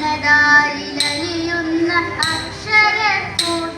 മനതാരിലലിയുന്ന അക്ഷരക്കൂട്ട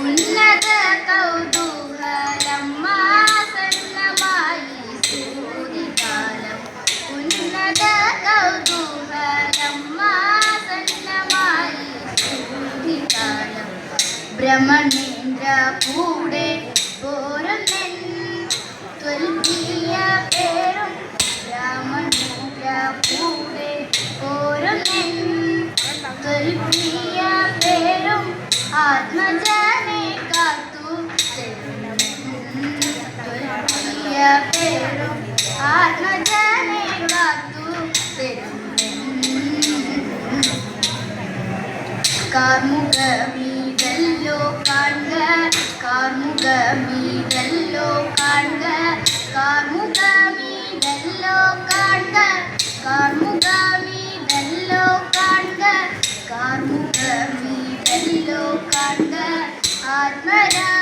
ഉന്നത കൗതൂഹലം മാസന്നമായി സൂര്യകാലം ഉന്നത കൗതൂഹലം മാസന്നമായി സൂര്യകാലം ബ്രഹ്മണേന്ദ്ര കൂടെ പോരുന്നൻ ത്വൽകിയ പേരും. ബ്രാഹ്മണേന്ദ്ര കൂടെ പോരുന്നൻ ത്വൽകിയ പേരും. ആത്മജ കാർമുകമീതല്ലോ കാണുക കാർമുകമീതല്ലോ കാണുക കാർമുകമീതല്ലോ കാണുക കാർമുകമീതല്ലോ കാണുക കാർമുകമീതല്ലോ കാണുക ആത്മരാ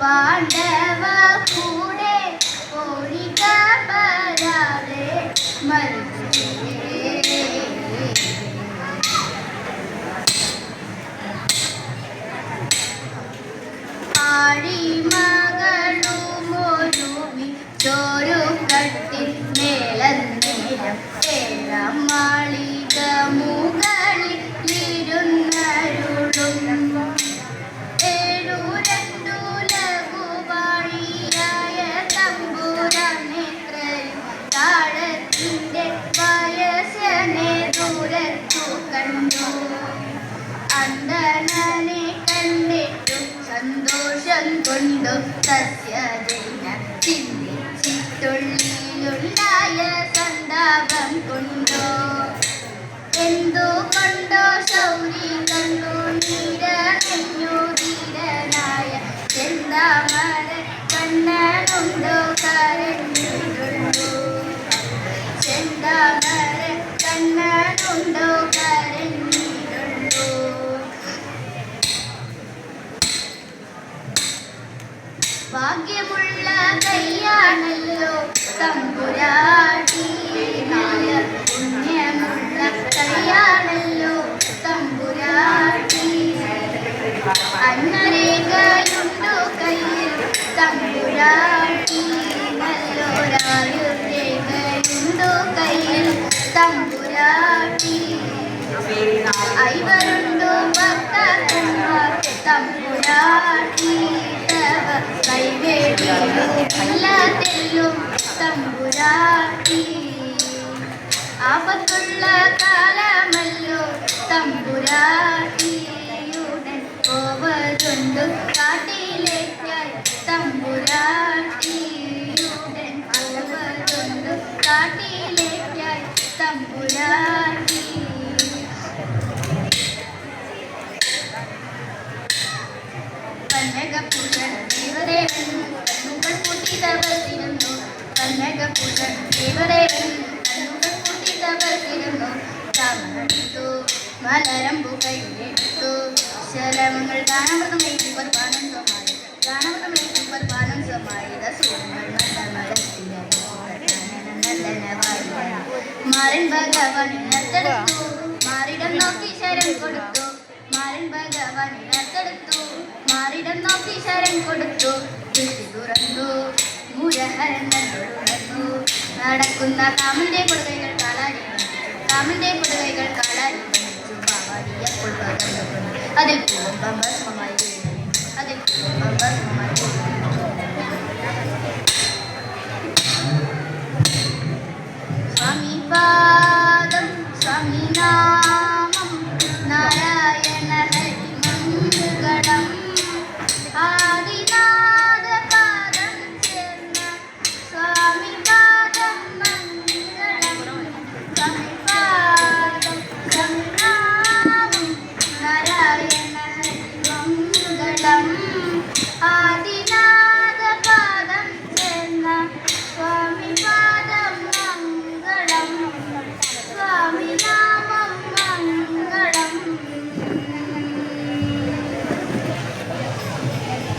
പാണ്ഡവ കൂടെ ഓടിക്കാതെ മരിച്ചേ. ആടിമകളും ഒരുമി ചോരു കട്ടിൽ മേലന്നേരം ഏഴാം മാളി കൊണ്ടു സസ്യജന ചിന്തിച്ചിട്ടുള്ളിലുണ്ടായ സന്താപം കൊണ്ടോ? എന്തോ കൊണ്ടോ ശൗരി കണ്ണു നീരണിഞ്ഞു ധീരനായ ചെന്താമര കണ്ണനുണ്ടോ? ഭാഗ്യമുള്ള കൈയാണല്ലോ തമ്പുരാട്ടി. പുണ്യമുള്ള കൈയാണല്ലോ തമ്പുരാട്ടി. അന്നരേഖയുണ്ടോ കയ്യിൽ തമ്പുരാട്ടി? നല്ലൊരായുരേഖയുണ്ടോ കയ്യിൽ തമ്പുരാട്ടി? ഐവരുണ്ടോ ഭക്തന്മാർ തമ്പുരാട്ടി? കൈവേടിയില്ലാതെല്ലും തമ്പുരാട്ടി ആപത്തുള്ള കാലമല്ലോ തമ്പുരാട്ടിയുടൻ പോവതുണ്ടു കാട്ടിലേക്കായി തമ്പുരാട്ടിയുടൻ പോവതുണ്ടു കാട്ടിലേക്കായി തമ്പുരാട്ടി മാരൻ ഭഗവാനിനത്തെടുത്തു മാറിടം നോക്കി ശരം കൊടുത്തു മാരൻ ഭഗവാനിനത്തെടുത്തു മാറിടം ശരം കൊടുത്തു. ദൃഷ്ടി തുറന്നു. മുരഹരൻ നടക്കുന്ന കാമന്റെ കൊടുകൈകൾ കാലാടി കാമന്റെ കൊടുകൈകൾ പകർന്നു അതിൽ പൂമ്പം